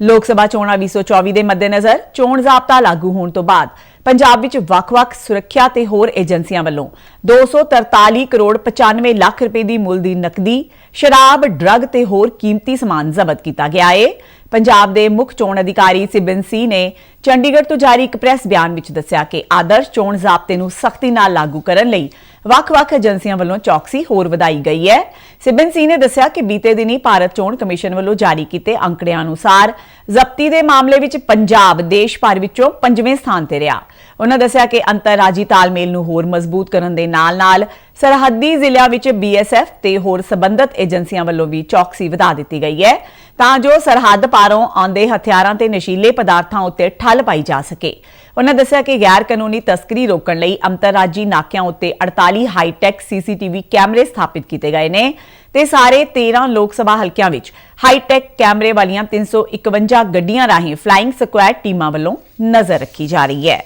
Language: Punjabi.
ਲੋਕ ਸਭਾ ਚੋਣਾਂ 2024 ਦੇ ਮੱਦੇਨਜ਼ਰ ਚੋਣ ਜ਼ਾਬਤਾ ਲਾਗੂ ਹੋਣ ਤੋਂ ਬਾਅਦ ਪੰਜਾਬ ਵਿੱਚ ਵੱਖ-ਵੱਖ ਸੁਰੱਖਿਆ ਤੇ ਹੋਰ ਏਜੰਸੀਆਂ ਵੱਲੋਂ 243 ਕਰੋੜ 95 ਲੱਖ ਰੁਪਏ ਦੀ ਮੁੱਲ ਦੀ ਨਕਦੀ, ਸ਼ਰਾਬ, ਡਰੱਗ ਤੇ ਹੋਰ ਕੀਮਤੀ ਸਮਾਨ ਜ਼ਬਤ ਕੀਤਾ ਗਿਆ ਹੈ ਪੰਜਾਬ ਦੇ ਮੁੱਖ ਚੋਣ ਅਧਿਕਾਰੀ ਸਿਬਨ ਸੀ ਨੇ ਚੰਡੀਗੜ੍ਹ ਤੋਂ ਜਾਰੀ ਇੱਕ ਪ੍ਰੈਸ ਬਿਆਨ ਵਿੱਚ ਦੱਸਿਆ ਕਿ ਆਦਰਸ਼ ਚੋਣ ਜ਼ਾਬਤੇ ਨੂੰ ਸਖਤੀ ਨਾਲ ਲਾਗੂ ਕਰਨ ਲਈ ਵੱਖ-ਵੱਖ ਏਜੰਸੀਆਂ ਵੱਲੋਂ ਚੌਕਸੀ ਹੋਰ ਵਧਾਈ ਗਈ ਹੈ। ਸਿਬਨ ਸੀ ਨੇ ਦੱਸਿਆ ਕਿ ਬੀਤੇ ਦਿਨੀ ਭਾਰਤ ਚੋਣ ਕਮਿਸ਼ਨ ਵੱਲੋਂ ਜਾਰੀ ਕੀਤੇ ਅੰਕੜਿਆਂ ਅਨੁਸਾਰ ਜ਼ਬਤੀ ਦੇ ਮਾਮਲੇ ਵਿੱਚ ਪੰਜਾਬ ਦੇਸ਼ ਭਰ ਵਿੱਚੋਂ ਪੰਜਵੇਂ ਸਥਾਨ ਤੇ ਰਿਹਾ। ਉਹਨਾਂ ਦੱਸਿਆ ਕਿ ਅੰਤਰਰਾਜੀ ਤਾਲਮੇਲ ਨੂੰ ਹੋਰ ਮਜ਼ਬੂਤ ਕਰਨ ਦੇ ਨਾਲ-ਨਾਲ ਸਰਹੱਦੀ ਜ਼ਿਲ੍ਹਿਆਂ ਵਿੱਚ ਬੀਐਸਐਫ ਤੇ ਹੋਰ ਸਬੰਧਤ ਏਜੰਸੀਆਂ ਵੱਲੋਂ ਵੀ ਚੌਕਸੀ ਵਧਾ ਦਿੱਤੀ ਗਈ ਹੈ ਤਾਂ ਜੋ ਸਰਹੱਦ ਪਾਰੋਂ ਆਉਂਦੇ ਹਥਿਆਰਾਂ ਤੇ ਨਸ਼ੀਲੇ ਪਦਾਰਥਾਂ ਉੱਤੇ ਠੱਲ ਪਾਈ ਜਾ ਸਕੇ। ਉਹਨਾਂ ਦੱਸਿਆ ਕਿ ਗੈਰ ਕਾਨੂੰਨੀ ਤਸਕਰੀ ਰੋਕਣ ਲਈ ਅੰਤਰਰਾਜੀ ਨਾਕਿਆਂ ਉੱਤੇ 48 ਹਾਈਟੈਕ ਸੀਸੀਟੀਵੀ ਕੈਮਰੇ ਸਥਾਪਿਤ ਕੀਤੇ ਗਏ ਨੇ ਤੇ ਸਾਰੇ 13 ਲੋਕ ਸਭਾ ਹਲਕਿਆਂ ਵਿੱਚ ਹਾਈਟੈਕ ਕੈਮਰੇ ਵਾਲੀਆਂ 351 ਗੱਡੀਆਂ ਰਾਹੀਂ ਫਲਾਈਂਗ ਸਕੁਐਡ ਟੀਮਾਂ ਵੱਲੋਂ ਨਜ਼ਰ ਰੱਖੀ ਜਾ ਰਹੀ ਹੈ।